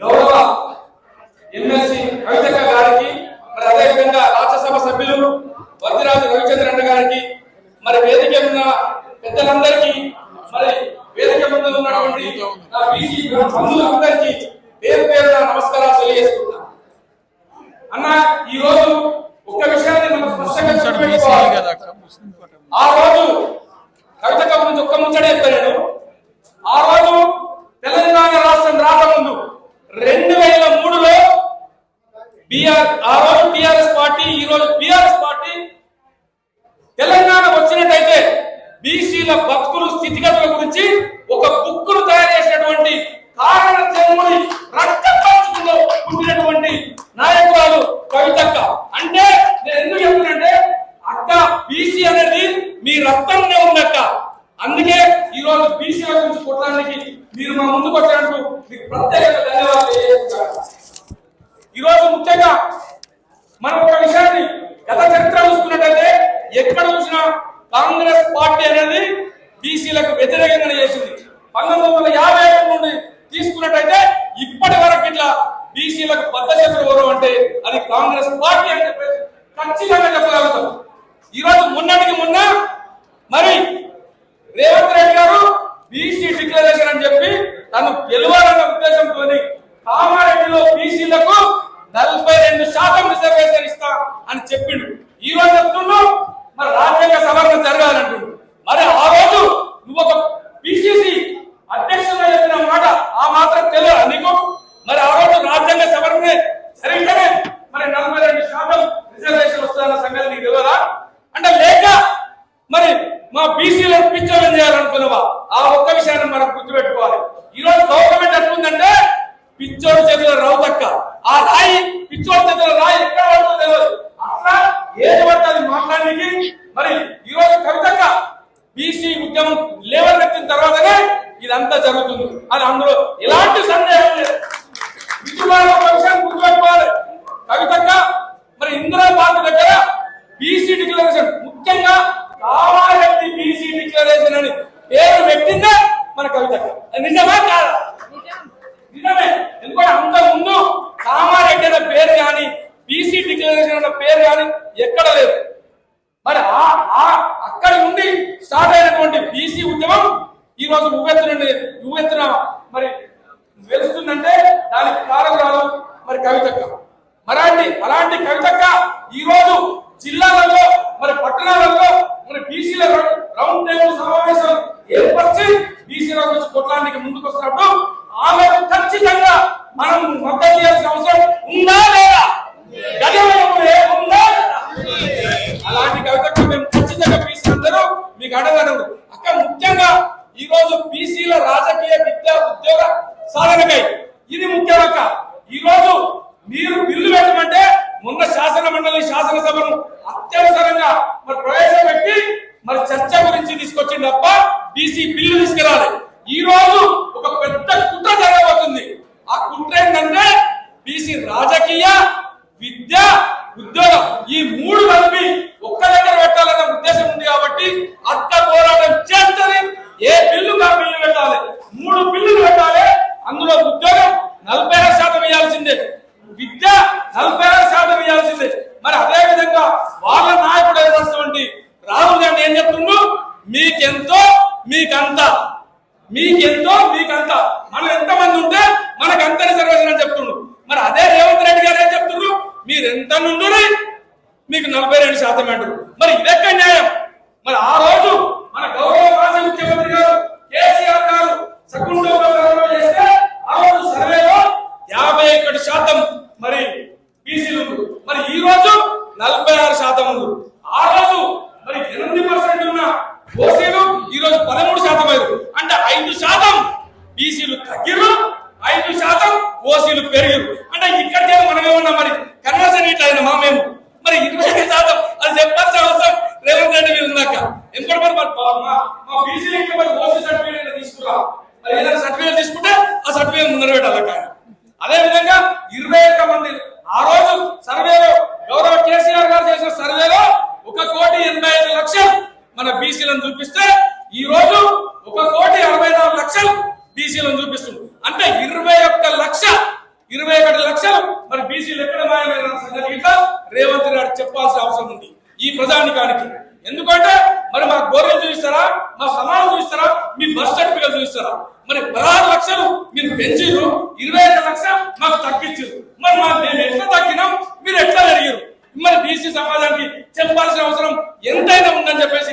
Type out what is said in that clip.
గౌరవ ఎమ్మెల్సీ కవితక్క గారికి మరి అదేవిధంగా రాజ్యసభ సభ్యులు వద్దిరాజు రవిచంద్రన్న గారికి మరి వేదిక ఉన్న పెద్దలందరికీ మరి వేదిక ముందు ఉన్నటువంటి నా బీసీ బంధువులందరికీ పేరు పేరున నమస్కారాలు తెలియజేస్తున్నా అన్న ఈ రోజు ఒక్క విషయాన్ని మనం స్పష్టంగా ఆ రోజు కవితక గురించి ఒక్క ముచ్చట చెప్పాను ఆ రోజు తెలంగాణ రాష్ట్రం రాకముందు రెండు వేల మూడులో బిఆర్ ఆ రోజు టిఆర్ఎస్ పార్టీ ఈ రోజు బిఆర్ఎస్ పార్టీ తెలంగాణ వచ్చినట్టయితే బీసీల బతుకులు స్థితిగతుల గురించి ఒక బుక్కును తయారు చేసినటువంటి కారణ జన్ముడి రక్త పంచుకుందో పుట్టినటువంటి నాయకురాలు కవితక్క. అంటే నేను ఎందుకు చెప్తున్నంటే అక్క బీసీ అనేది మీ రక్తంలో ఉందక్క. అందుకే ఈ రోజు బీసీల గురించి కొట్టడానికి మీరు మా ముందుకు వచ్చినట్టు మీకు ప్రత్యేక ధన్యవాదాలు తెలియజేస్తున్నాను. ఈ రోజు ముఖ్యంగా మనం ఒక విషయాన్ని గత చరిత్ర చూసుకున్నట్టయితే ఎక్కడ చూసినా కాంగ్రెస్ పార్టీ అనేది బీసీలకు వ్యతిరేకంగా చేసింది పంతొమ్మిది వందల యాభై ఏడు నుండి తీసుకున్నట్టయితే ఇప్పటి వరకు ఇట్లా బీసీలకు బద్దశత్రు ఎవరు అంటే అది కాంగ్రెస్ పార్టీ అని చెప్పేసి ఖచ్చితంగా చెప్పగలుగుతాం. ఈ మొన్నటికి మొన్న మరి రేవంత్ రెడ్డి గారు బీసీ డిక్లరేషన్ అని చెప్పి తను గెలవాలన్న ఉద్దేశంతో కామారెడ్డిలో బీసీలకు నలభై రెండు శాతం రిజర్వేషన్ ఇస్తా అని చెప్పిండు. ఈ రోజు చెప్తున్నాం మరి రాజ్యాంగ సవరణ జరగాలంటుండు. మరి ఆవే రోజు నువ్వు ఒక పిసిసి అధ్యక్షుడు చెప్పిన మాట ఆ మాత్రం తెలియదు నీకు మరి ఆ రోజు రాజ్యాంగ సవరణ జరిగితేనే మరి నలభై రెండు శాతం రిజర్వేషన్ వస్తుందన్న సంగతి నీకు తెలియదా అంటే లేక మరి మా బీసీలను పిచ్చోళ్ళని చేయాలనుకున్నావా ఆ ఒక్క విషయాన్ని మనం గుర్తుపెట్టుకోవాలి ఈ రోజు గవర్నమెంట్ ఎట్లుందంటే పిచ్చోడు చేతుల రావు తక్క ఆ రాయి పిచ్చోడు చేతుల రాయి ఎక్కడ పడుతుందో తెలియదు అట్లా ఏది పడుతుంది మాట్లాడడానికి మరి ఈ రోజు కవితక్క బీసీ ఉద్యమం లేవనెత్తిన తర్వాతనే ఇదంతా జరుగుతుంది. అది అందులో ఎలాంటి సందేహం లేదు మిత్రులారా ఒక విషయం గుర్తుపెట్టుకోవాలి కవితక్క మరి ఇందిరా పార్టీ దగ్గర బీసీ డిక్లరేషన్ ముఖ్యంగా కామారెడ్డి బీసీ డిక్లరేషన్ అని పేరు పెట్టిందే మన కవితక్క అది నిజమా కాదా నిజమే ఎందుకంటే అంత ముందు కామారెడ్డి అనే పేరు కానీ బీసీ డిక్లరేషన్ అనే పేరు కానీ ఎక్కడ లేదు మరి ఆ ఆ అక్కడి నుండి స్టార్ట్ అయినటువంటి బీసీ ఉద్యమం ఈ రోజు ఉవ్వెత్తున ఉవ్వెత్తున మరి వెలుస్తుందంటే దానికి కారణాలు మరి కవితక్క. మరాంటి అలాంటి కవితక్క ఈ రోజు జిల్లాలలో మరి పట్టణాలలో మరి బీసీల రౌండ్ టేబుల్ సమావేశం ఏర్పరిచి బీసీల గురించి కొట్టడానికి ముందుకు వస్తున్నప్పుడు ఆమె ఖచ్చితంగా మనం మద్దతు చేయాల్సిన అవసరం ఉందా లేదా? అలాంటి కవితకు మేము ఖచ్చితంగా బీసీ అందరూ మీకు అడగడం అక్కడ ముఖ్యంగా ఈ రోజు బీసీల రాజకీయ విద్యా ఉద్యోగ సాధనకై. ఇది ముఖ్యమక్క ఈ రోజు మీరు బిల్లు పెట్టమంటే మొన్న శాసన మండలి శాసనసభను అత్యవసరంగా మరి ప్రవేశపెట్టి మరి చర్చ గురించి తీసుకొచ్చింది తప్ప బీసీ బిల్లు తీసుకెళ్ళి ఈ రోజు ఒక పెద్ద కుట్ర జరగబోతుంది ఆ కుట్ర ఏంటంటే బీసీ రాజకీయ విద్య ఉద్యోగం ఈ మూడు కలిపి ఒక్క దగ్గర పెట్టాలన్న ఉద్దేశం ఉంది కాబట్టి అత్త పోరాటం చేస్తుంది ఏ బిల్లు కా బిల్లు పెట్టాలి మూడు బిల్లులు పెట్టాలి అందులో ఉద్యోగం నలభై ఆరు శాతం ఇవ్వాల్సిందే విద్య నలభై ఆరు శాతం ఇవ్వాల్సిందే మరి అదే విధంగా వాళ్ళ నాయకుడు అయినటువంటి రాహుల్ గాంధీ ఏం చెప్తుండ్రు మీకెంతో మీకంత మీకెంతో మీకంత మనం ఎంతమంది ఉంటే మనకు అంత రిజర్వేషన్ అని చెప్తుండ్రు మరి అదే రేవంత్ రెడ్డి గారు ఏం చెప్తున్నారు మీరు మీకు నలభై రెండు శాతం అంటారు. మరి ఇదెక్క న్యాయం? మరి ఆ రోజు మన గౌరవ మాజీ ముఖ్యమంత్రి గారు కేసీఆర్ గారు సకుంఠంగా చేస్తే ఆ రోజు సర్వేలో యాభై ఒకటి శాతం మరి బీసీలు మరి ఈ రోజు నలభై ఆరు శాతం ఉంది ఆ రోజు మరి ఎనిమిది పర్సెంట్ ఉన్న ఓసీలు ఈ రోజు పదమూడు శాతం అయ్యారు. అంటే ఐదు శాతం బీసీలు తగ్గిరు ఐదు శాతం ఓసీలు పెరిగిరు అంటే ఇక్కడ చేరి మనం ఏమన్నా మరి కన్వర్షన్ ఇట్లా అయినా మా మేము మరి ఇరవై ఐదు శాతం అది చెప్పాల్సిన అవసరం రేవంత్ రెడ్డి మీద ఉందాక ఎందుకంటే మరి మరి మా- మా మా బీసీలు ఇంకా మరి ఓసీ సర్టిఫికేట్ తీసుకురా మరి ఏదైనా సర్టిఫికేట్ తీసుకుంటే ఆ సర్టిఫికేట్ ముందర పెట్టాలి ఆయన అదే విధంగా ఇరవై ఒక్క మంది ఆ రోజు సర్వేలో గౌరవ కేసీఆర్ గారు చేసిన సర్వేలో ఒక కోటి ఎనభై ఐదు లక్షలు మన బీసీలను చూపిస్తే ఈ రోజు ఒక కోటి అరవై నాలుగు లక్షలు బీసీలను చూపిస్తుంది. అంటే ఇరవై ఒక్క లక్ష ఇరవై ఒకటి లక్షలు మరి బీసీలు ఎక్కడ మాయమైన సంగతి రేవంత్ గారు చెప్పాల్సిన అవసరం ఉంది. ఈ ప్రజానికానికి ఎందుకంటే మరి మా గోర్రెలు చూపిస్తారా మా సమానం చూపిస్తారా మీ బర్త్ సర్టిఫికేట్ చూపిస్తారా మరి పదహారు లక్షలు మీరు పెంచారు ఇరవై ఐదు లక్షలు మాకు తగ్గించారు మరి మా మేము ఎట్లా తగ్గినాం? మీరు ఎట్లా పెరిగారు మరి బీసీ సమాజానికి చెప్పాల్సిన అవసరం ఎంతైనా ఉందని చెప్పేసి